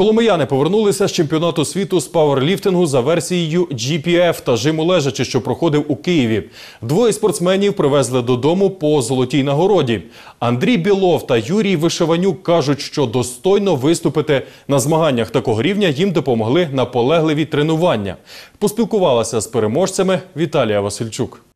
Коломияни повернулися з чемпіонату світу з пауерліфтингу за версією GPF та жиму лежачи, що проходив у Києві. Двоє спортсменів привезли додому по золотій нагороді. Андрій Білов та Юрій Вишиванюк кажуть, що достойно виступити на змаганнях такого рівня їм допомогли наполегливі тренування. Поспілкувалася з переможцями Віталія Васильчук.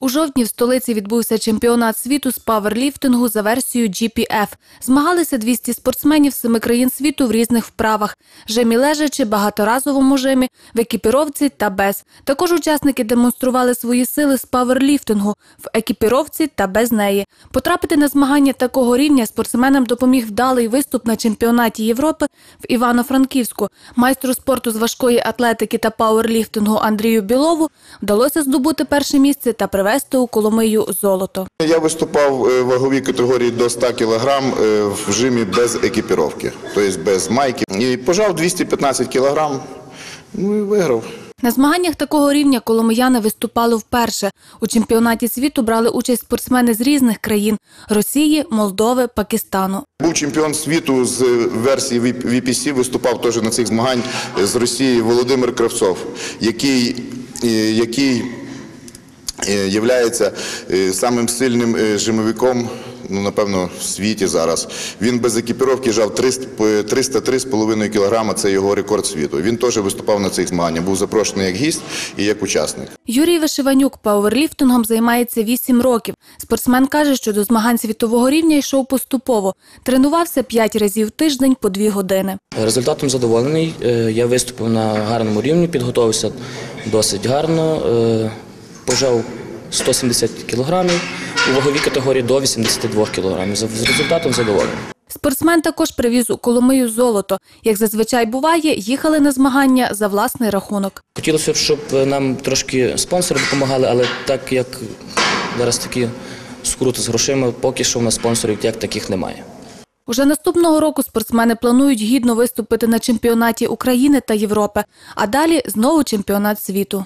У жовтні в столиці відбувся чемпіонат світу з паверліфтингу за версією GPF. Змагалися 200 спортсменів з семи країн світу в різних вправах: жимі лежачи, багаторазовому жимі, в екіпіровці та без. Також учасники демонстрували свої сили з паверліфтингу в екіпіровці та без неї. Потрапити на змагання такого рівня спортсменам допоміг вдалий виступ на чемпіонаті Європи в Івано-Франківську. Майстру спорту з важкої атлетики та пауерліфтингу Андрію Білову вдалося здобути перше місце та привезти у Коломию золото. Я виступав е, в ваговій категорії до 100 кг в жимі без екіпіровки, тобто без майки. І пожав 215 кг, ну і виграв. На змаганнях такого рівня коломияни виступали вперше. У чемпіонаті світу брали участь спортсмени з різних країн – Росії, Молдови, Пакистану. Був чемпіон світу з версії VPC, виступав теж на цих змагань з Росії Володимир Кравцов, який, е, який є самим сильним е, жимовиком, ну, напевно, в світі зараз. Він без екіпіровки жав 303,5 кг, це його рекорд світу. Він теж виступав на цих змаганнях, був запрошений як гість і як учасник. Юрій Вишиванюк пауерліфтингом займається 8 років. Спортсмен каже, що до змагань світового рівня йшов поступово. Тренувався 5 разів в тиждень по 2 години. Результатом задоволений. Е, Я виступив на гарному рівні, підготувався досить гарно. Пожав 170 кілограмів у ваговій категорії до 82 кілограмів. З результатом задоволений. Спортсмен також привіз у Коломию золото. Як зазвичай буває, їхали на змагання за власний рахунок. Хотілося б, щоб нам трошки спонсори допомагали, але так як зараз такі скрути з грошима, поки що в нас спонсорів як таких немає. Уже наступного року спортсмени планують гідно виступити на чемпіонаті України та Європи, а далі знову чемпіонат світу.